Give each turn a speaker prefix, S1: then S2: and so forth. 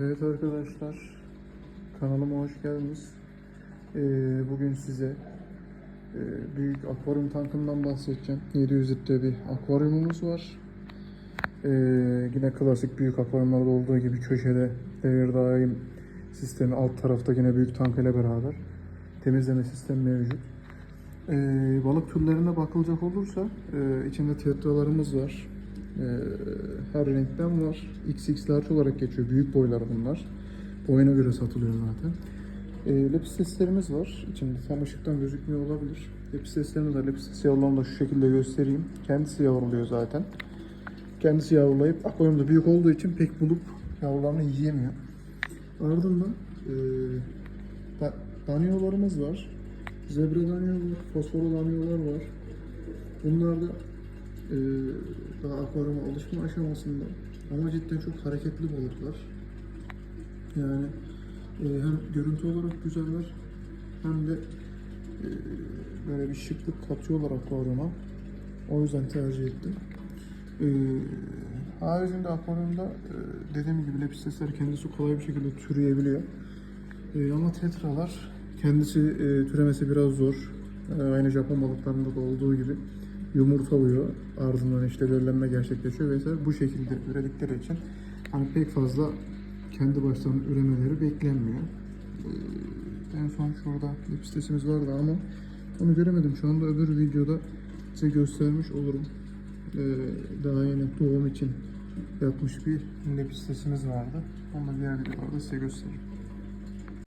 S1: Evet arkadaşlar, kanalıma hoş geldiniz. Ee, bugün size e, büyük akvaryum tankından bahsedeceğim. 700 litre bir akvaryumumuz var. Ee, yine klasik büyük akvaryumlarda olduğu gibi köşede devir daim sistemi alt tarafta yine büyük tank ile beraber temizleme sistemi mevcut. Ee, balık türlerine bakılacak olursa e, içinde tetralarımız var. Ee, her renkten var. XX large olarak geçiyor. Büyük boylar bunlar. Boyuna göre satılıyor zaten. Ee, lepisteslerimiz var. İçinde tam ışıktan gözükmüyor olabilir. Lepisteslerimiz var. Lepistes yavrularını da şu şekilde göstereyim. Kendisi yavruluyor zaten. Kendisi yavrulayıp akvaryumda büyük olduğu için pek bulup yavrularını yiyemiyor. Ardından e, da, danyolarımız var. Zebra danyo var, fosforlu danyolar var. Bunlar da e, daha akvaryuma alışma aşamasında ama cidden çok hareketli balıklar. Yani e, hem görüntü olarak güzeller hem de e, böyle bir şıklık katıyorlar akvaryuma. O yüzden tercih ettim. E, haricinde akvaryumda e, dediğim gibi lepistesler kendisi kolay bir şekilde türeyebiliyor. E, ama tetralar kendisi e, türemesi biraz zor. E, aynı Japon balıklarında da olduğu gibi yumurtalıyor. Ardından işte döllenme gerçekleşiyor vesaire. Bu şekilde üredikleri için hani pek fazla kendi başlarına üremeleri beklenmiyor. Ee, en son şurada lepistesimiz vardı ama onu göremedim. Şu anda öbür videoda size göstermiş olurum. Ee, daha yeni doğum için yapmış bir lepistesimiz vardı. Onu da diğer videolarda size gösteririm.